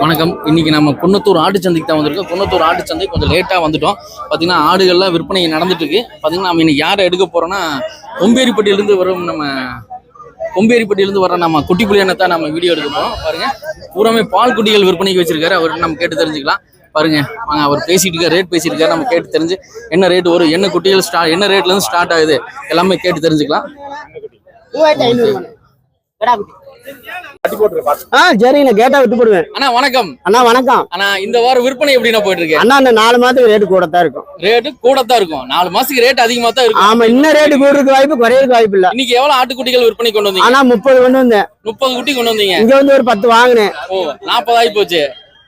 வணக்கம். இன்னைக்கு நம்ம குன்னத்தூர் ஆட்டு சந்தைக்கு தான் வந்திருக்கோம். குன்னத்தூர் ஆட்டு சந்தை கொஞ்சம் லேட்டாக வந்துட்டோம். பார்த்தீங்கன்னா ஆடுகள்லாம் விற்பனை நடந்துட்டு இருக்கு பார்த்தீங்கன்னா நம்ம இன்னைக்கு யாரை எடுக்க போறோம்னா கொம்பேரிப்பட்டியிலேருந்து வரும் நம்ம கொம்பேரிப்பட்டியிலேருந்து வர நம்ம குட்டி புலியானை தான் நம்ம வீடியோ எடுக்க போறோம். பாருங்க. பூராமே பால் குட்டிகள் விற்பனைக்கு வச்சிருக்காரு. அவர் நம்ம கேட்டு தெரிஞ்சுக்கலாம். பாருங்க. வாங்க அவர் பேசிட்டு இருக்காரு ரேட் பேசிட்டு இருக்காரு நம்ம கேட்டு தெரிஞ்சு என்ன ரேட் வரும் என்ன குட்டிகள் ஸ்டார்ட் என்ன ரேட்ல இருந்து ஸ்டார்ட் ஆகுது எல்லாமே கேட்டு தெரிஞ்சுக்கலாம். ஆ சரிங்கண்ணா கேட்டா விட்டு போடுவேன். அண்ணா வணக்கம். அண்ணா வணக்கம். அண்ணா இந்த வாரம் விற்பனை எப்படிண்ணா போயிட்டு இருக்கு அண்ணா இந்த நாலு மாதத்துக்கு ரேட்டு கூட தான் இருக்கும். ரேட்டு கூட தான் இருக்கும். நாலு மாசத்துக்கு ரேட் அதிகமா தான் இருக்கும். ஆமா இன்னும் ரேட்டு கூடுறதுக்கு வாய்ப்பு குறையறதுக்கு வாய்ப்பு இல்ல. இன்னைக்கு எவ்வளவு ஆட்டுக்குட்டிகள் விற்பனை கொண்டு வந்தீங்க? ஆனா முப்பது கொண்டு வந்தேன். முப்பது குட்டி கொண்டு வந்தீங்க. இங்க வந்து ஒரு பத்து வாங்கினேன். ஓ நாற்பது ஆகி போச்சு.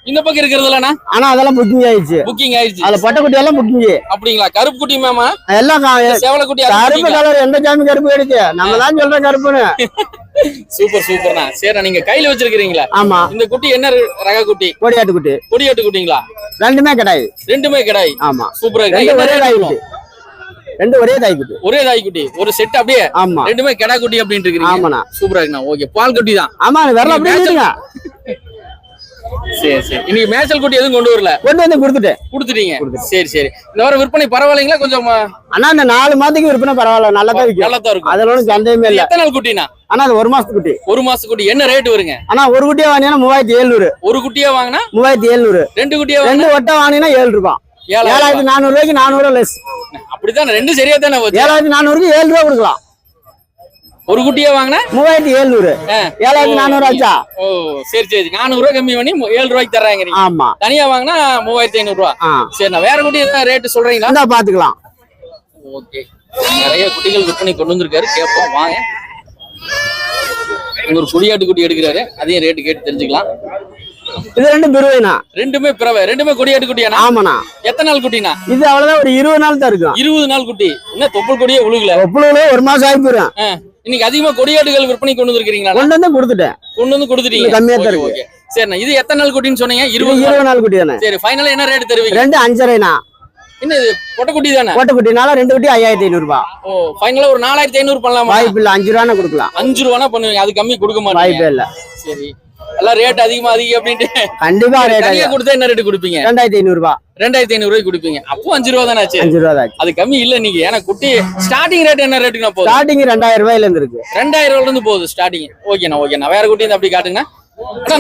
இந்த பக்கம் இருக்கிறதுலண்ணா ஆனா அதெல்லாம் புக்கிங் ஆயிடுச்சு. புக்கிங் ஆயிடுச்சு. அதுல பொட்டை குட்டி எல்லாம் புக்கிங் அப்படிங்களா? கருப்பு குட்டி மேமா எல்லாம் சேவல குட்டி கருப்பு கலர் எந்த ஜாமி கருப்பு எடுத்து நம்ம தான் சொல்றோம் கருப்புன்னு. சூப்பர் சூப்பர்ண்ணா. சரிண்ணா நீங்க கையில வச்சிருக்கீங்களா ஆமா. இந்த குட்டி என்ன ரக குட்டி? கொடியாட்டு குட்டி. கொடியாட்டு குட்டிங்களா? ரெண்டுமே கிடையாது ரெண்டுமே கிடாய். ஆமா. சூப்பரா இருக்கு? ஒரே? குட்டி? ரெண்டு ஒரே தாய் குட்டி. ஒரே தாய் குட்டி. ஒரு செட் அப்படியே ஆமா. ரெண்டுமே கிடா குட்டி அப்படின்ட்டு இருக்கீங்க. ஆமாண்ணா. சூப்பரா இருக்குண்ணா. ஓகே பால் குட்டி தான். ஆமா விரல அப்படியே. சரி சரி. இன்னைக்கு மேய்ச்சல் குட்டி எதுவும் கொண்டு வரல? கொண்டு வந்து கொடுத்துட்டேன். கொடுத்துட்டீங்க. சரி சரி. இந்த வாரம் விற்பனை பரவாயில்லைங்களா? கொஞ்சம் ஆனா இந்த நாலு மாதத்துக்கு விற்பனை பரவாயில்ல. நல்லா தான் விற்கும். நல்லா தான் இருக்கும். அதுல ஒன்றும் சந்தேகமே இல்ல. எத்தனை நாள் குட்டினா? ஆனா அது ஒரு மாசத்து குட்டி. ஒரு மாச குட்டி. என்ன ரேட் வருங்க? ஆனா ஒரு குட்டியா வாங்கினா மூவாயிரத்தி எழுநூறு. ஒரு குட்டியா வாங்கினா? மூவாயிரத்தி எழுநூறு. ரெண்டு குட்டியா ரெண்டு ஒட்டா வாங்கினா ஏழு ரூபாய் ஏழாயிரத்தி நானூறு ரூபாய்க்கு நானூறு லெஸ் அப்படிதான் ரெண்டு சரியா தானே ஏழாயிரத்தி நானூறுக்கு ஏழு ரூபா கொடுக்கலாம். ஒரு குட்டியா வாங்கினா? மூவாயிரத்தி எழுநூறு. ஏழாயிரத்தி நானூறு ஆச்சா? ஓ சரி சரி நானூறு ரூபாய் கம்மி பண்ணி ஏழு ரூபாய்க்கு தர்றாங்க ஆமா. தனியா வாங்கினா மூவாயிரத்தி ஐநூறு ரூபா. ஆ. சரி நான் வேற குட்டி எதாவது ரேட்டு சொல்றீங்களா? பாத்துக்கலாம். ஓகே. நிறைய குட்டிகள் விற்பனை கொண்டு வந்திருக்காரு. கேட்போம் வாங்க. ஒரு குடியாட்டு குட்டி எடுக்கிறாரு. அதையும் ரேட்டு கேட்டு தெரிஞ்சுக்கலாம். இது ரெண்டும் பெருவைனா ரெண்டுமே பிறவை. ரெண்டுமே கொடியாட்டு குட்டியாண்ணா? ஆமாண்ணா. எத்தனை நாள் குட்டினா இது அவ்வளவுதான் ஒரு இருபது நாள் தான் இருக்கும். இருபது நாள் குட்டி. என்ன தொப்புள் கொடியே உழுகல? ஒப்புளுல ஒரு மாசம் ஆகி போயிடும் இன்னைக்கு அதிகமா கொடியாட்டுகள் விற்பனை கொண்டு வந்திருக்கீங்களா கொண்டு வந்து கொடுத்துட்டேன். கொண்டு வந்து கொடுத்துட்டீங்க. கம்மியா தான் இருக்கு. சரிண்ணா இது எத்தனை நாள் குட்டின்னு சொன்னீங்க? இருபது. இருபது நாள் குட்டி தானே. சரி ஃபைனலா என்ன ரேட் தருவீங்க? ரெண்டு அஞ்சரைனா என்ன இது பொட்டை குட்டி தானே? கோட்டை குட்டினால ரெண்டு குட்டி ஐயாயிரத்தி ஐநூறு ரூபாய் ஓ ஃபைனலா ஒரு நாலாயிரத்தி ஐநூறு பண்ணலாமா? வாய்ப்பு இல்ல அஞ்சு ரூபான்னு கொடுக்கலாம். அஞ்சு ரூபானா பண்ணுவீங்க. அது கம்மி கொடுக்க மாட்டீங்க. வாய்ப்பே இல்ல. சரி. எல்லாம் ரேட் அதிகமா அதிகம் அப்படின்ட்டு. கண்டிப்பா ரேட் தனியா கொடுத்தா என்ன ரேட் கொடுப்பீங்க? ரெண்டாயிரத்தி ஐநூறு ரூபாய் ரெண்டாயிரத்தி ஐநூறு ரூபாய்க்கு கொடுப்பீங்க. அப்போ அஞ்சு ரூபா தானே ஆச்சு. அஞ்சு ரூபா தான் அது கம்மி இல்ல நீங்க. ஏன்னா குட்டி ஸ்டார்டிங் ரேட் என்ன ரேட்டுக்கு போகுது? ஸ்டார்டிங் ரெண்டாயிரம் ரூபாயில இருந்து இருக்கு. ரெண்டாயிரம் ரூபாயில இருந்து போகுது ஸ்டார்டிங் ஓகேண்ணா ஓகேண்ணா வேற குட்டி அப்படி காட்டுங்க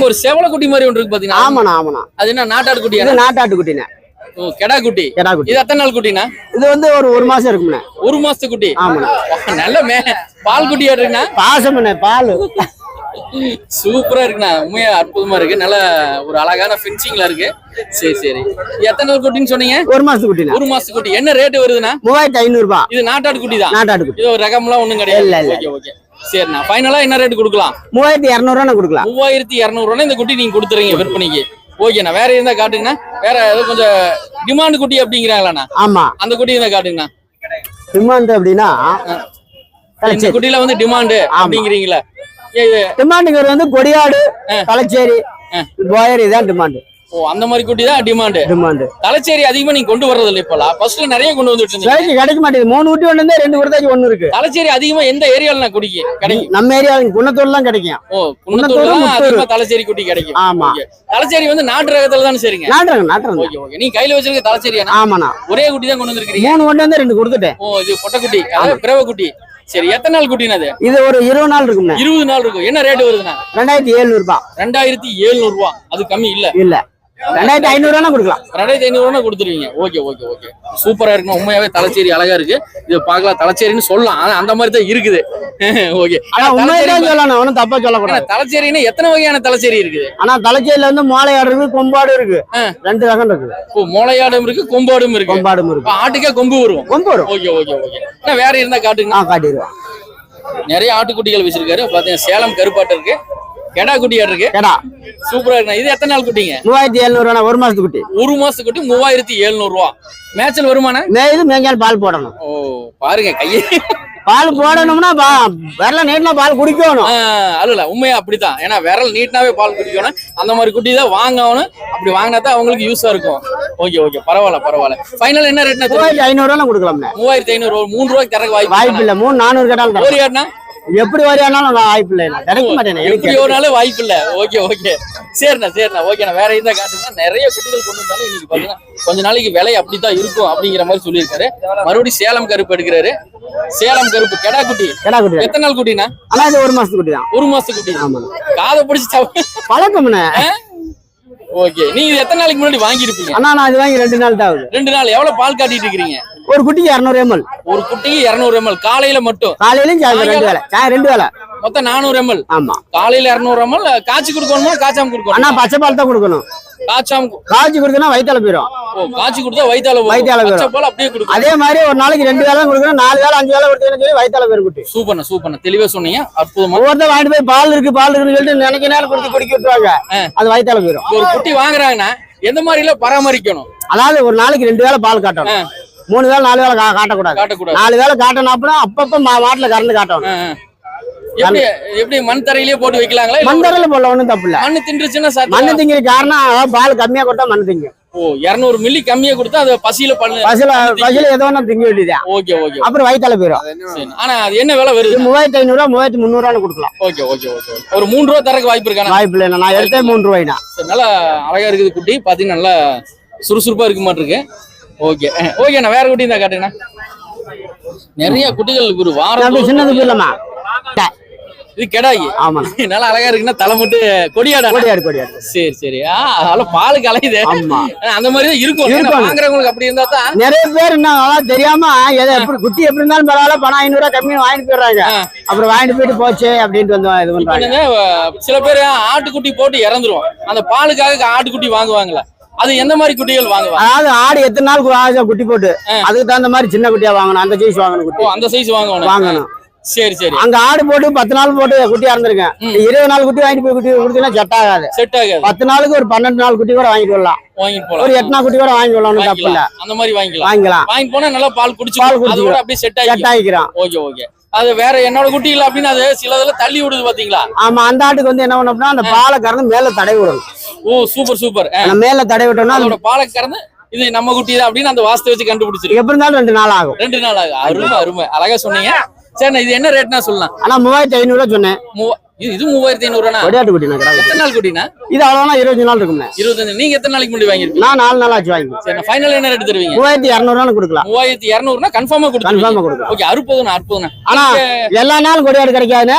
ஒரு செவல குட்டி மாதிரி ஒன்று இருக்கு பாத்தீங்கன்னா ஆமாண்ணா ஆமாண்ணா. அது என்ன நாட்டாடு இது குட்டியா நாட்டாட்டு குட்டிண்ணே. ஓ கெடா குட்டி. கெடா குட்டி. இது எத்தனை நாள் குட்டினா இது வந்து ஒரு ஒரு மாசம் இருக்குண்ணே ஒரு மாசத்து குட்டி? ஆமாண்ணா. நல்ல மே பால் குட்டி இருக்குண்ணா பாசம்ண்ணே பால். சூப்பரா இருக்குண்ணா. உண்மையா அற்புதமா இருக்கு. நல்ல ஒரு அழகான ஃபினிஷிங்ல இருக்கு. சரி சரி. எத்தனை நாள் குட்டின்னு சொன்னீங்க? ஒரு மாசத்து குட்டிண்ணே. ஒரு மாசத்து குட்டி. என்ன ரேட் வருதுண்ணா? மூவாயிரத்தி ஐநூறு ரூபாய் இது நாட்டாடு குட்டி தான். நாட்டாட்டு குட்டி. இது ஒரு ரகம்லாம் ஒண்ணும் கிடையாது. ஓகே ஓகே சரிண்ணா. ஃபைனலா என்ன ரேட் கொடுக்கலாம்? மூவாயிரத்தி இரநூறுவா கொடுக்கலாம். மூவாயிரத்தி இரநூறுவா இந்த குட்டி நீங்க கொடுத்துறீங்க விற்பனைக்கு. ஓகேண்ணா வேற இருந்தா காட்டுங்கண்ணா? வேற ஏதோ கொஞ்சம் டிமாண்ட் குட்டி அப்படிங்கிறாங்களாண்ணா. ஆமா. அந்த குட்டி இருந்தா காட்டுங்கண்ணா. டிமாண்ட் அப்படின்னா இந்த குட்டில வந்து டிமாண்ட் அப்படிங்கிறீங்களா? டிமாண்டுங்கிறது வந்து கொடியாடு தலைச்சேரி. போயர் இதான் டிமாண்டு ஓ அந்த மாதிரி குட்டி தான் டிமாண்ட் டிமாண்டு தலைச்சேரி அதிகமா நீங்க கொண்டு வர்றது இல்லை இப்பெல்லாம் ஃபர்ஸ்ட்ல நிறைய கொண்டு வந்துட்டு இருந்தீங்க. கிடைக்க மாட்டேங்குது. மூணு குட்டி ஒண்ணு இருந்தா ரெண்டு கொடுத்தாச்சு ஒண்ணு இருக்கு. தலைச்சேரி அதிகமா எந்த ஏரியால நான் குடிக்கு கிடைக்கும்? நம்ம ஏரியா குணத்தூர் தான் கிடைக்கும். ஓ முத்தூர். அதிகமா தலைச்சேரி குட்டி கிடைக்கும். ஆமா. தலைச்சேரி வந்து நாட்டு ரகத்துல தானே சரிங்க? நாட்டுறங்க நாட்டுறங்க ஓகே ஓகே. நீங்க கையில வச்சிருக்க தலைச்சேரியாண்ணா ஆமாண்ணா. ஒரே குட்டி தான் கொண்டு வந்திருக்கீங்க மூணு ஒண்ணு வந்து ரெண்டு கொடுத்துட்டேன். ஓ இது பொட்டக்குட்டி. பிறவ குட்டி சரி எத்தனை நாள் குட்டினா அது இது ஒரு இருபது நாள் இருக்கும்ண்ணே. இருபது நாள் இருக்கும். என்ன ரேட் வருதுண்ணா? ரெண்டாயிரத்தி எழுநூறு ரூபாய் ரெண்டாயிரத்தி எழுநூறு ரூபா அது கம்மி இல்ல? இல்ல. ரெண்டாயிரத்தி ஐநூறு ரூபா கொடுக்கலாம். ரெண்டாயிரத்தி ஐநூறு ரூபா கொடுத்துருவீங்க. Okay okay okay. சூப்பரா இருக்கும்? உண்மையாவே தலைச்சேரி அழகா இருக்கு. இது பார்க்கலாம். தலைச்சேரின்னு சொல்லலாம். ஆனா அந்த மாதிரி தான் இருக்குது. ஓகே. சொல்லணும். ஒன்றும் தப்பா சொல்லக்கூடாது. தலைச்சேரின்னா எத்தனை வகையான தலைச்சேரி இருக்குது? ஆனா தலைச்சேரியில வந்து மோளையாடு இருக்கு கொம்பாடு இருக்கு. ரெண்டு ரகம் இருக்கு. ஓ மோளையாடும் இருக்கு கொம்பாடும் இருக்கு. கொம்பாடும் இருக்கு. ஆட்டுக்கே கொம்பு வரும். கொம்பு வரும். Okay okay okay. வேற இருந்தா காட்டுங்க. காட்டிடுவோம் நிறைய ஆட்டுக்குட்டிகள் வச்சிருக்காரு. பாத்தீங்கன்னா சேலம் கருப்பாட்டு இருக்கு. கெடா குட்டியாடு இருக்கு. கேடா சூப்பரா இருக்கு இது எத்தனை நாள் குட்டிங்க? மூவாயிரத்தி எழுநூறு ரூபா ஒரு மாசத்து குட்டி. ஒரு மாசத்து குட்டி மூவாயிரத்தி எழுநூறு ரூபா மேட்சல் வருமானே மேய்து மேய்ஞ்சாலும் பால் போடணும். ஓ பாருங்க கையே பால் போடணும்னா விரல நீட்டினா பால் குடிக்கணும். அல்ல உண்மையா அப்படித்தான். ஏன்னா விரல் நீட்னாவே பால் குடிக்கணும். அந்த மாதிரி குட்டி தான் வாங்கணும். அப்படி வாங்கினா தான் அவங்களுக்கு யூஸா இருக்கும். Okay okay. பரவாயில்ல பரவாயில்ல. ஃபைனல் என்ன ரேட்னா மூவாயிரத்தி ஐநூறு ரூபா கொடுக்கலாம்ண்ணே. மூவாயிரத்தி ஐநூறு மூணு ரூபாய்க்கு தரக்கு வாய்ப்பு வாய்ப்பு இல்ல மூணு நானூறு கேட்டாலும். ஒரு எப்படி வரையானாலும் வாய்ப்பு இல்லை. கிடைக்க மாட்டேன் எப்படி ஒரு நாள் வாய்ப்பு இல்ல. Okay okay. சரிண்ணா சரிண்ணா. ஓகேண்ணா வேற எந்த காட்டுனா நிறைய குட்டிகள் கொண்டு வந்தாலும் இன்னைக்கு பாத்தீங்கன்னா கொஞ்ச நாளைக்கு விலை அப்படித்தான் இருக்கும் அப்படிங்கிற மாதிரி சொல்லியிருக்காரு. மறுபடியும் சேலம் கருப்பு எடுக்கிறாரு. சேலம் கருப்பு கெடா குட்டி. கிடா குட்டி எத்தனை நாள் குட்டினா ஆனா இது ஒரு மாசத்து குட்டி தான் ஒரு மாசத்து குட்டி. ஆமாண்ணா காதை பிடிச்சி பழக்கம்ண்ணே. ஓகே. நீங்க எத்தனை நாளைக்கு முன்னாடி வாங்கியிருப்பீங்க? அண்ணா நான் இது வாங்கி ரெண்டு நாள் தான் ரெண்டு நாள். எவ்வளவு பால் காட்டிட்டு இருக்கிறீங்க? ஒரு குட்டிக்கு இரநூறு எம்எல் ஒரு குட்டிக்கு இருநூறு எம்எல் காலையில மட்டும். காலையிலும் சாயந்தரம் ரெண்டு வேலை. சாய் ரெண்டு வேலை. மொத்தம் நானூறு எம்எல் ஆமா. காலையில இருநூறு எம்எல் காய்ச்சி கொடுக்கணுமா காய்ச்சாம கொடுக்கணும்? பச்சை பால் தான் கொடுக்கணும். காய்ச்சாம காய்ச்சி கொடுத்தனா வயிற்றால போயிடும் காய்ச்சி கொடுத்தா வயித்தால. வயித்தால போயிடும். பால் அப்படியே கொடுக்கும் அதே மாதிரி ஒரு நாளைக்கு ரெண்டு வேலை கொடுக்கணும். நாலு வேலை அஞ்சு வேலை கொடுத்தீங்கன்னு சொல்லி வயிற்றால போயிரும் குட்டி. சூப்பர்ண்ணா சூப்பர்ண்ணா. தெளிவா சொன்னீங்க. அற்புதமா. ஒவ்வொருத்தர் வாங்கிட்டு போய் பால் இருக்கு பால் இருக்குன்னு சொல்லிட்டு நினைக்க நேரம் குடிச்சு குடிக்க விட்டுருவாங்க. அது வயிற்றால போயிடும் ஒரு குட்டி வாங்குறாங்கன்னா எந்த மாதிரி எல்லாம் பராமரிக்கணும்? அதாவது ஒரு நாளைக்கு ரெண்டு வேளை பால் காட்டணும். மூணு வேளை நாலு வேளை கா- காட்டக்கூடாது. நாலு வேளை காட்டணும் அப்படின்னா அப்பப்ப மா- மாட்டுல கறந்து காட்டணும். எப்படி எப்படி மண் தரையிலேயே போட்டு வைக்கலாங்களா? இல்ல மந்தரில் போடல ஒண்ணும் தப்பு இல்ல மண்ணு தின்றுச்சுன்னா சார் மண்ணு திங்கிற காரணம் பால் கம்மியா கொடுத்தா மண்ணு திங்கும். ஓ இருநூறு மில்லி கம்மியா கொடுத்தா அதை பசியில பண்ணு பசில பசில ஏதோ ஒண்ணு திங்க வேண்டியதான் ஓகே ஓகே. அப்புறம் வயிற்றால போயிடும் ஆனா அது என்ன விலை வருது? மூவாயிரத்தி ஐநூறுரூவா மூவாயிரத்தி முந்நூறுவான்னு கொடுக்கலாம். Okay okay okay. ஒரு மூணு ரூபா தரக்கு வாய்ப்பு இருக்கானா? வாய்ப்பு இல்லை நான் எடுத்தே மூணு ரூபாய்னா. நல்லா அழகா இருக்குது குட்டி. பாத்தீங்கன்னா நல்லா சுறுசுறுப்பா இருக்க மாட்டிருக்கு. ஓகே. ஓகேண்ணா வேற குட்டி இருந்தா காட்டுங்கண்ணா. நிறைய குட்டிகள் ஒரு வாரம் சின்னது போயிடலாமா இது கெடாயி. ஆமாண்ணா நல்லா அழகா இருக்குன்னா தலை மட்டும் கொடியாடா. கொடியாடு கொடியாடு. சரி சரி. அதனால பால் கலையுது. ஆமா. அந்த மாதிரி தான் இருக்கும். வாங்குறவங்களுக்கு அப்படி இருந்தா தான். நிறைய பேர் என்ன தெரியாம எதை எப்படி குட்டி எப்படி இருந்தாலும் பரவாயில்ல பணம் ஐநூறு ரூபாய் கம்மியா வாங்கிட்டு போயிடுறாங்க. அப்புறம் வாங்கிட்டு போயிட்டு போச்சு அப்படின்ட்டு வந்து இது பண்றாங்க. சில பேர் ஆட்டுக்குட்டி போட்டு இறந்துரும் அந்த பாலுக்காக ஆட்டுக்குட்டி வாங்குவாங்களா. அது எந்த மாதிரி குட்டிகள் வாங்குவாங்க? அதாவது ஆடு எத்தனை நாள் கு- ஆகுது குட்டி போட்டு அதுக்கு தகுந்த மாதிரி சின்ன குட்டியா வாங்கணும் அந்த சைஸ் வாங்கணும் குட்டி. அந்த சைஸ் வாங்கணும். வாங்கணும். சரி சரி. அங்க ஆடு போட்டு பத்து நாள் போட்டு குட்டி இறந்துருக்கேன் இருபது நாள் குட்டி வாங்கிட்டு போய் குட்டி கொடுத்தீங்கன்னா செட் ஆகாது. செட் ஆகாது. பத்து நாளுக்கு ஒரு பன்னெண்டு நாள் குட்டி கூட வாங்கிட்டு வரலாம். வாங்கிட்டு ஒரு எட்டு நாள் குட்டி கூட வாங்கிட்டு வரலாம் ஒண்ணும் தப்பு இல்ல. வாங்கிக்கலாம் அந்த மாதிரி வாங்கிக்கலாம். வாங்கிக்கலாம். வாங்கிட்டு போனா நல்லா பால் குடிச்சு பால் குடிச்சுக்கலாம். அப்படியே செட் செட் ஆகி ஆகிக்கிறான். Okay okay. அது வேற என்னோட குட்டி இல்ல அப்படின்னு அது சிலதுல தள்ளி விடுது பாத்தீங்களா? ஆமா அந்த ஆட்டுக்கு வந்து என்ன பண்ணோம்னா அந்த பாலை கறந்து மேல தடவி விடணும். ஓ சூப்பர் சூப்பர் மேல தடவி விட்டோம்னா அது அதோட பாலை கறந்து இது நம்ம குட்டி தான் அப்படின்னு அந்த வாஸ்தை வச்சு கண்டுபிடிச்சிருக்கு. எப்படி இருந்தாலும் ரெண்டு நாள் ஆகும். ரெண்டு நாள் ஆகும். அருமை அருமை. அழகா சொன்னீங்க. சரிண்ணா இது என்ன ரேட்னா சொல்லலாம்? ஆனா மூவாயிரத்தி ஐநூறு ரூபா சொன்னேன் இது மூவாயிரத்தி ஐநூறுனா கொடியாட்டு குட்டி நான் கிடக்கு எத்தனை நாள் குட்டினா இது அவ்வளோனா இருபத்தஞ்சு நாள் இருக்கும்ண்ணே. இருபத்தஞ்சு நீங்க எத்தனை நாளைக்கு முன்னாடி வாங்கிருக்கீங்க நான் நாலு நாள் ஆச்சு வாங்கி சரி ஃபைனல் என்ன ரேட் தருவீங்க? மூவாயிரத்தி இரநூறுவான்னு கொடுக்கலாம். மூவாயிரத்தி இரநூறுனா கன்ஃபார்மா கொடுத்துருவீங்க. கன்ஃபார்மா கொடுக்கலாம். ஓகே அற்புதம் அற்புதம் ஆனா எல்லா நாளும் கொடியாடு கிடைக்காதுன்னு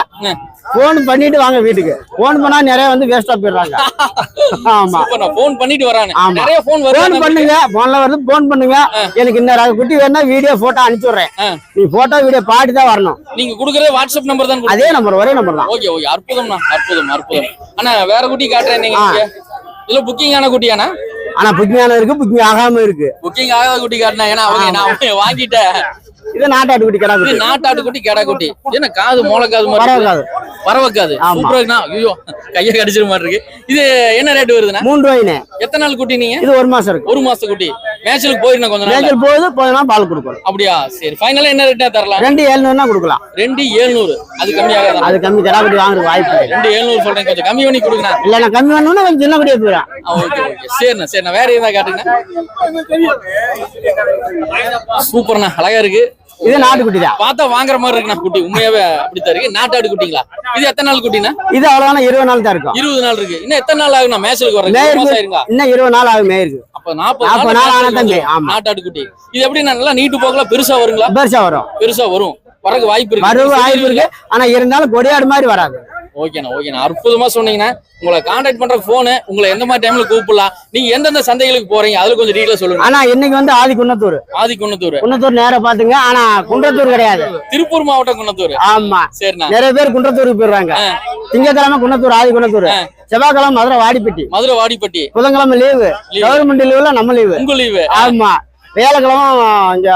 ஃபோன் பண்ணிட்டு வாங்க வீட்டுக்கு. ஃபோன் பண்ணா நிறைய வந்து வேஸ்டா போயிடுறாங்க. ஆமா. ஃபோன் பண்ணிட்டு வரானு ஆமா. நிறைய ஃபோன் வருது. பண்ணுங்க. போன்ல வருது. ஃபோன் பண்ணுங்க. எனக்கு ரக குட்டி வேணா வீடியோ போட்டோ அனுப்பிச்சு விடுறேன். நீ போட்டோ வீடியோ பாட்டு தான் வரணும். நீங்க குடுக்கறது வாட்ஸ்அப் நம்பர் தான் அதே நம்பர் ஒரே நம்பர் தான். Okay okay. அற்புதம்ண்ணா. அற்புதம் அற்புதம். அண்ணா வேற குட்டி காட்டுறேன் நீங்க. இதுல புக்கிங் ஆன குட்டியாண்ணா? ஆனா புக்கிங்கான இருக்கு புக்கிங் ஆகாம இருக்கு. புக்கிங் ஆகாத குட்டி காட்டினா ஏன்னா அவங்க நான் வாங்கிட்டேன். இது நாட்டாட்டு குட்டி கிடா குட்டி. நாட்டாட்டு குட்டி கெடா குட்டி. என்ன காது மோள காது மாதிரி பரவாயில்ல பரவக்காது. ஆமா. சூப்பரா ஐயோ கையை கடிச்சிரு மாதிரி இருக்கு இது என்ன ரேட் வருதுண்ணா? மூணு ரூபாய்னே எத்தனை நாள் குட்டி நீங்க? இது ஒரு மாசம் இருக்கு. ஒரு மாசத்து குட்டி. மேட்ச்ல போயிருந்தேன் கொஞ்ச நாள் மேய்ச்சல் போகுது போதுனா பால் கொடுக்கணும். அப்படியா? சரி ஃபைனலா என்ன ரேட்டா தரலாம்? ரெண்டு ஏழுநூறுனா கொடுக்கலாம். ரெண்டு ஏழ்நூறு அது கம்மியாகாத அது கம்மி கிடா குட்டி வாங்குறதுக்கு வாய்ப்பு இல்லை. ரெண்டு ஏழ்நூறு சொல்றேன் கொஞ்சம் கம்மி பண்ணி கொடுங்கண்ணா. இல்ல நான் கம்மி பண்ணணும்னா கொஞ்சம் சின்ன போயிடும் ஓகே ஓகே சரிண்ணா சரிண்ணா. வேற எதாவது காட்டுங்க. சூப்பர்ண்ணா அழகா இருக்கு. இது நாட்டுக்குட்டி தான் பார்த்தா வாங்குற மாதிரி இருக்குண்ணா குட்டி. உண்மையாவே அப்படித்தான் இருக்கு. நாட்டாடு குட்டிங்களா இது எத்தனை நாள் குட்டினா இது அவ்வளவுனா இருபது நாள் தான் இருக்கும். இருபது நாள் இருக்கு. இன்னும் எத்தனை நாள் ஆகுண்ணா மாசம் ஆயிருங்களா? இன்னும் இருபது நாள் ஆகும் மேயிருக்கு. நாற்பது நாள் ஆனா ஆமா. இது எப்படி நல்லா நீட்டு போகல பெருசா வருங்களா? பெருசா வரும். பெருசா வரும். வரக்கு வாய்ப்பு இருக்கு. வரவு வாய்ப்பு இருக்கு. ஆனா இருந்தாலும் கொடியாடு மாதிரி வராது. ஓகேண்ணா ஓகேண்ணா. அற்புதமா சொன்னீங்கன்னா உங்களை கான்டாக்ட் பண்ற போனு உங்களை எந்த மாதிரி டைம்ல கூப்பிடலாம் நீங்க எந்தெந்த சந்தைகளுக்கு போறீங்க அதுல கொஞ்சம் டீட்டெயில் சொல்லுங்க. ஆனா இன்னைக்கு வந்து ஆதி குன்னத்தூர். ஆதி குன்னத்தூர் குன்னத்தூர் நேரா பாத்துங்க ஆனா குன்றத்தூர் கிடையாது. திருப்பூர் மாவட்டம் குன்னத்தூர். ஆமா. சரிண்ணா. நிறைய பேர் குன்றத்தூருக்கு போயிடுறாங்க. திங்கக்கிழமை குன்னத்தூர் ஆதி குன்னத்தூர். செவ்வாய்க்கிழமை மதுரை வாடிப்பட்டி. மதுரை வாடிப்பட்டி. புதன்கிழமை லீவு கவர்மெண்ட் லீவுல நம்ம லீவு உங்க லீவு ஆமா. வேலைக்கிழமை இங்க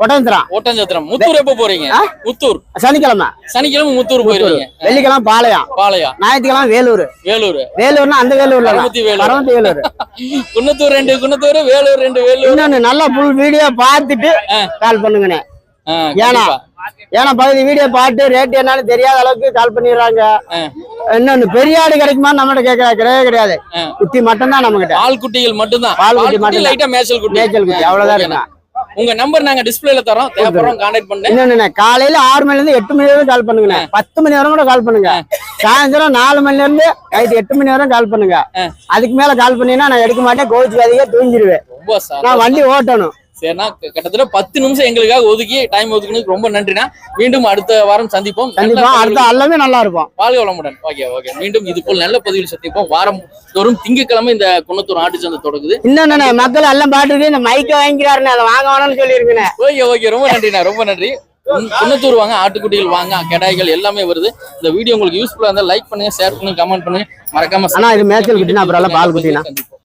ஒட்டஞ்சத்திரம் ஒட்டஞ்சத்திரம் முத்தூர் எப்ப போறீங்க? முத்தூர். சனிக்கிழமை. சனிக்கிழமை முத்தூர் போயிருவீங்க. வெள்ளிக்கிழமை பாளையம். பாளையா ஞாயிற்றுக்கிழமை வேலூர். வேலூர். வேலூர்னா அந்த வேலூர்ல. பரமத்தி வேலூர். வேலூர். குன்னத்தூர் ரெண்டு குன்னத்தூர் வேலூர் ரெண்டு வேலூர். இன்னொன்னு நல்ல ஃபுல் வீடியோ பார்த்துட்டு கால் பண்ணுங்கண்ணே. ஏன்னா. ஏன்னா பகுதி வீடியோ பார்த்து ரேட் என்னன்னு தெரியாத அளவுக்கு கால் பண்ணிடுறாங்க. இன்னொன்னு பெரிய ஆடு கிடைக்குமா நம்மகிட்ட கேட்க கிடையவே கிடையாது. குட்டி மட்டும் தான் நம்ம கிட்ட பால் குட்டிகள் மட்டும்தான். பால் பால் குட்டி மட்டும்தான். லைட்டா மேய்ச்சல் குட்டி. மேய்ச்சல் குட்டி அவ்வளவுதான். இருக்கா உங்க நம்பர் நாங்க டிஸ்பிளேல தரோம். தேவைப்படுறோம் கான்டாக்ட் பண்ணு. இன்னொன்னு காலையில ஆறு மணில இருந்து எட்டு மணி வரைக்கும் கால் பண்ணுங்க பத்து மணி வரை கூட கால் பண்ணுங்க. சாயந்தரம் நாலு மணில இருந்து நைட் எட்டு மணி வரை கால் பண்ணுங்க. அதுக்கு மேல கால் பண்ணீங்கன்னா நான் எடுக்க மாட்டேன். கோவிச்சுக்காதீங்க தூங்கிடுவேன் நான் வண்டி ஓட்டணும். சரிண்ணா கிட்டத்தட்ட பத்து நிமிஷம் எங்களுக்காக ஒதுக்கி டைம் ஒதுக்குனதுக்கு ரொம்ப நன்றிண்ணா. மீண்டும் அடுத்த வாரம் சந்திப்போம். அடுத்த எல்லாமே நல்லா இருப்போம் வாழ்க வளமுடன். Okay okay. மீண்டும் இது போல் நல்ல பதிவில் சந்திப்போம். வாரம் தோறும் திங்கட்கிழமை இந்த குன்னத்தூர் ஆட்டு சந்தை தொடங்குது. இன்னொன்னு மக்கள் எல்லாம் பாட்டுருக்கு இந்த மைக்க வாங்கிக்கிறாருன்னு அதை வாங்க வேணும்னு சொல்லியிருக்கேன் ஓகே ஓகே. ரொம்ப நன்றிண்ணா ரொம்ப நன்றி. குன்- குன்னத்தூர் வாங்க ஆட்டுக்குட்டிகள் வாங்க கடாய்கள் எல்லாமே வருது. இந்த வீடியோ உங்களுக்கு யூஸ்ஃபுல்லா இருந்தா லைக் பண்ணுங்க ஷேர் பண்ணுங்க கமெண்ட் பண்ணுங்க. மறக்காம இது மேய்ச்சல் குட்டினா அப்புறம் பால் குட்டினா